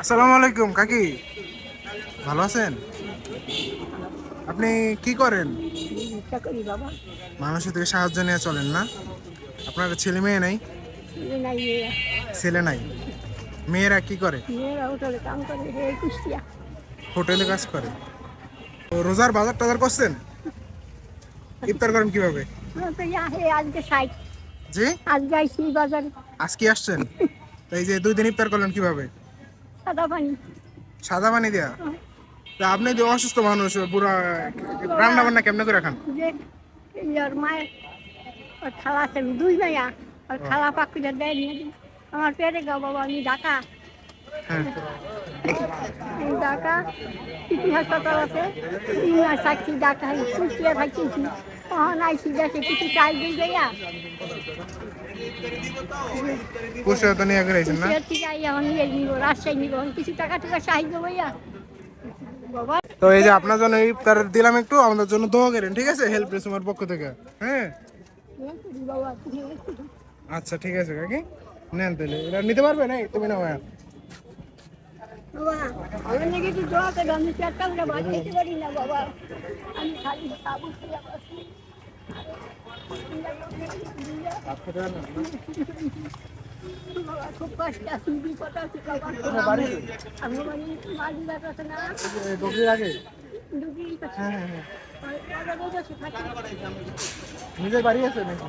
আসসালামু আলাইকুম, কাকি। ভালো আছেন? আপনি কি করেন? মানুষের থেকে সাহায্য নিয়ে চলেন না? আপনার ছেলে মেয়ে নাই? ছেলে নাই। মেয়েরা কি করে? হোটেলে কাজ করে। রোজার বাজার টাজার করছেন? ইফতার করেন কীভাবে? আমরা তো হে আজকে সাইড জি? আজ যাইছি বাজারে। আজকে আসছেন? তো এই যে দুই দিন ইফতার করলেন কীভাবে? সাদা পানি। সাদা পানি দেয়া? তা আপনি যে অসুস্থ মানুষ পুরো রান্না বান্না কেমনে করে খান? ইয়ার মায়ের ওর খালা আছে দুই মাইয়া আর খালা পাখিটা দেয় নিয়ে আমার পেটে গা বাবা আমি ঢাকা। হ্যাঁ। ঢাকা পিপি হাসপাতাল আছে। থাকছি ঢাকা কুষ্টিয়া থাকতেছি তখন আইসি দেশে কিছু চাই দিয়ে যাইয়া পুষে তো নিয়ে গেছেন না? থেকে আইয়া নিয়ে নিব রাজশাহী নিব কিছু টাকা টাকা সাহায্য বাবা। তো এই যে আপনার জন্য ইফতার দিলাম একটু আমাদের জন্য দোয়া করেন ঠিক আছে? হেল্প আমার পক্ষ থেকে। হ্যাঁ? আচ্ছা ঠিক আছে কাকি। নেন তাহলে। এটা নিতে পারবে না তুমি না ভাইয়া বাবা আমি আমি খালি খুব কষ্ট আছে বিপদ আছে বাবা আমি বাড়ি মাঝি বাট আছে না ডোকরির আগে ডুবি হ্যাঁ হ্যাঁ হ্যাঁ রোজ আছে থাকি নিজের বাড়ি আছে নাকি